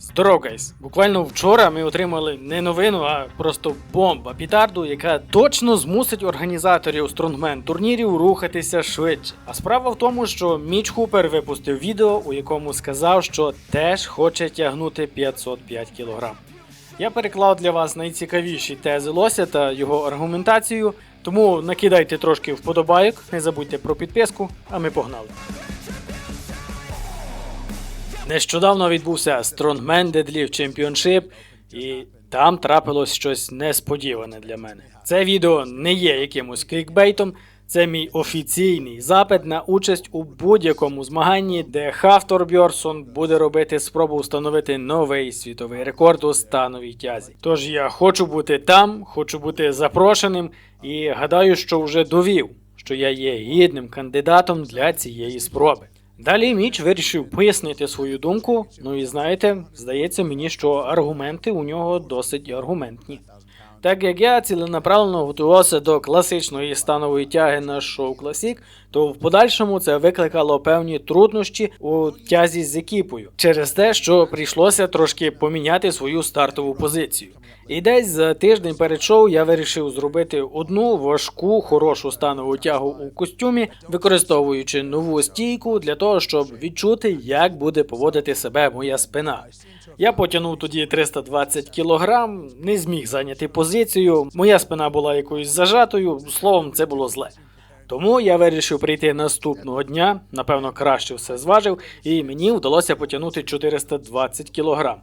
Здоров, гайс! Буквально вчора ми отримали не новину, а просто бомба пітарду, яка точно змусить організаторів стронгмен турнірів рухатися швидше. А справа в тому, що Міч Хупер випустив відео, у якому сказав, що теж хоче тягнути 505 кг. Я переклав для вас найцікавіші тези Лося та його аргументацію, тому накидайте трошки вподобайок, не забудьте про підписку, а ми погнали. Нещодавно відбувся Strongman Deadlift Championship, і там трапилось щось несподіване для мене. Це відео не є якимось клікбейтом, це мій офіційний запит на участь у будь-якому змаганні, де Хафтор Бьорсон буде робити спробу встановити новий світовий рекорд у становій тязі. Тож я хочу бути там, хочу бути запрошеним і гадаю, що вже довів, що я є гідним кандидатом для цієї спроби. Далі Міч вирішив пояснити свою думку. Ну і знаєте, здається мені, що аргументи у нього досить аргументні. Так як я ціленаправленно готувався до класичної станової тяги на шоу Класік, то в подальшому це викликало певні труднощі у тязі з екіпою через те, що прийшлося трошки поміняти свою стартову позицію. І десь за тиждень перед шоу я вирішив зробити одну важку, хорошу станову тягу у костюмі, використовуючи нову стійку для того, щоб відчути, як буде поводити себе моя спина. Я потягнув тоді 320 кг, не зміг зайняти позицію. Моя спина була якоюсь зажатою, словом, це було зле. Тому я вирішив прийти наступного дня, напевно, краще все зважив, і мені вдалося потягнути 420 кг.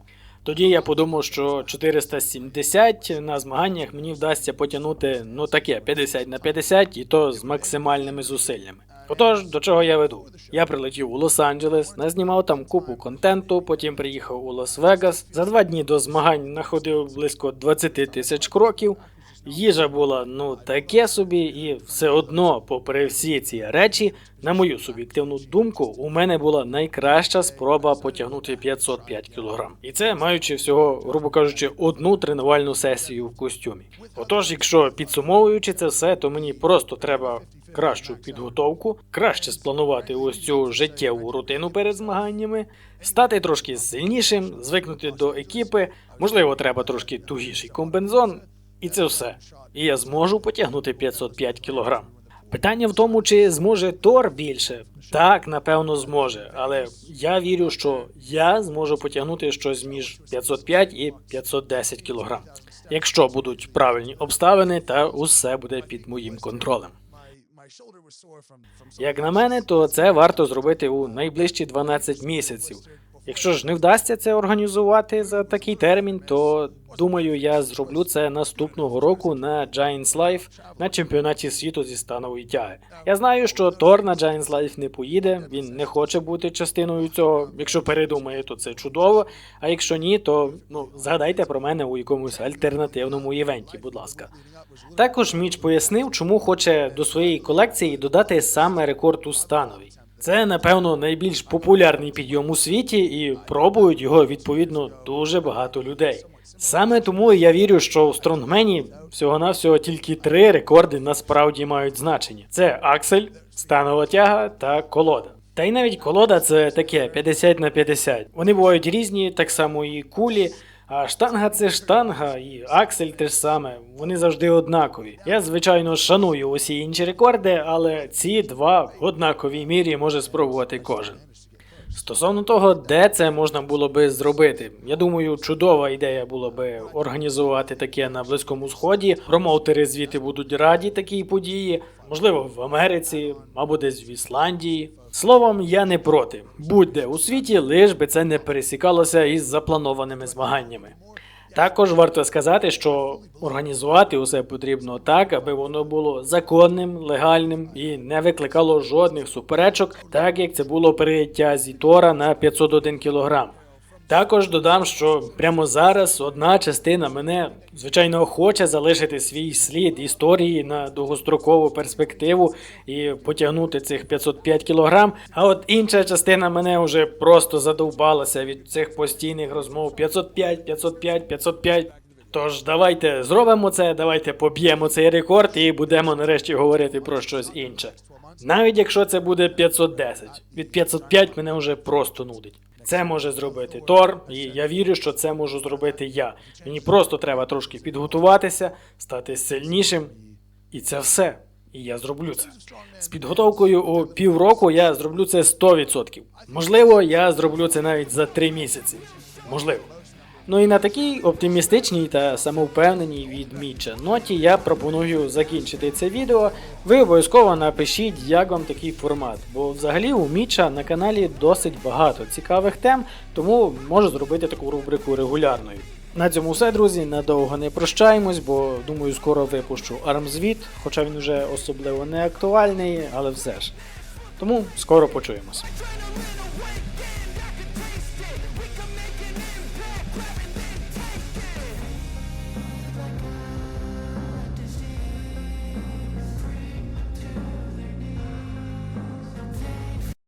Тоді я подумав, що 470 на змаганнях мені вдасться потягнути ну таке 50 на 50 і то з максимальними зусиллями. Отож, до чого я веду? Я прилетів у Лос-Анджелес, назнімав там купу контенту, потім приїхав у Лас-Вегас. За два дні до змагань находив близько 20 тисяч кроків. Їжа була ну таке собі, і все одно, попри всі ці речі, на мою суб'єктивну думку, у мене була найкраща спроба потягнути 505 кг. І це маючи всього, грубо кажучи, одну тренувальну сесію в костюмі. Отож, якщо підсумовуючи це все, то мені просто треба кращу підготовку, краще спланувати ось цю життєву рутину перед змаганнями, стати трошки сильнішим, звикнути до екіпи, можливо, треба трошки тугіший комбензон. І це все. І я зможу потягнути 505 кг. Питання в тому, чи зможе Тор більше. Так, напевно, зможе, але я вірю, що я зможу потягнути щось між 505 і 510 кг. Якщо будуть правильні обставини та усе буде під моїм контролем. Як на мене, то це варто зробити у найближчі 12 місяців. Якщо ж не вдасться це організувати за такий термін, то думаю, я зроблю це наступного року на Giants Life на чемпіонаті світу зі станової тяги. Я знаю, що Тор на Giants Life не поїде, він не хоче бути частиною цього. Якщо передумає, то це чудово. А якщо ні, то ну згадайте про мене у якомусь альтернативному івенті, будь ласка. Також Міч пояснив, чому хоче до своєї колекції додати саме рекорд у становій. Це, напевно, найбільш популярний підйом у світі, і пробують його відповідно дуже багато людей. Саме тому я вірю, що у стронгмені всього-навсього тільки три рекорди насправді мають значення: це аксель, станова тяга та колода. Та й навіть колода це таке 50 на 50. Вони бувають різні, так само і кулі. А штанга це штанга, і аксель те ж саме. Вони завжди однакові. Я, звичайно, шаную усі інші рекорди, але ці два в однаковій мірі може спробувати кожен. Стосовно того, де це можна було би зробити, я думаю, чудова ідея було би організувати таке на Близькому Сході. Промоутери звідти будуть раді такій події, можливо, в Америці або десь в Ісландії. Словом, я не проти. Будь-де у світі, лиш би це не пересікалося із запланованими змаганнями. Також варто сказати, що організувати усе потрібно так, аби воно було законним, легальним і не викликало жодних суперечок, так як це було при тязі Тора на 501 кг. Також додам, що прямо зараз одна частина мене, звичайно, хоче залишити свій слід історії на довгострокову перспективу і потягнути цих 505 кг. А от інша частина мене вже просто задовбалася від цих постійних розмов 505, 505, 505. Тож давайте зробимо це, давайте поб'ємо цей рекорд і будемо нарешті говорити про щось інше. Навіть якщо це буде 510, від 505 мене вже просто нудить. Це може зробити Тор, і я вірю, що це можу зробити я. Мені просто треба трошки підготуватися, стати сильнішим, і це все. І я зроблю це. З підготовкою у півроку я зроблю це 100%. Можливо, я зроблю це навіть за три місяці. Можливо. Ну і на такій оптимістичній та самовпевненій від Міча ноті я пропоную закінчити це відео. Ви обов'язково напишіть, як вам такий формат, бо взагалі у Міча на каналі досить багато цікавих тем, тому можу зробити таку рубрику регулярною. На цьому все, друзі. Надовго не прощаємось, бо думаю, скоро випущу армзвіт, хоча він вже особливо не актуальний, але все ж. Тому скоро почуємось.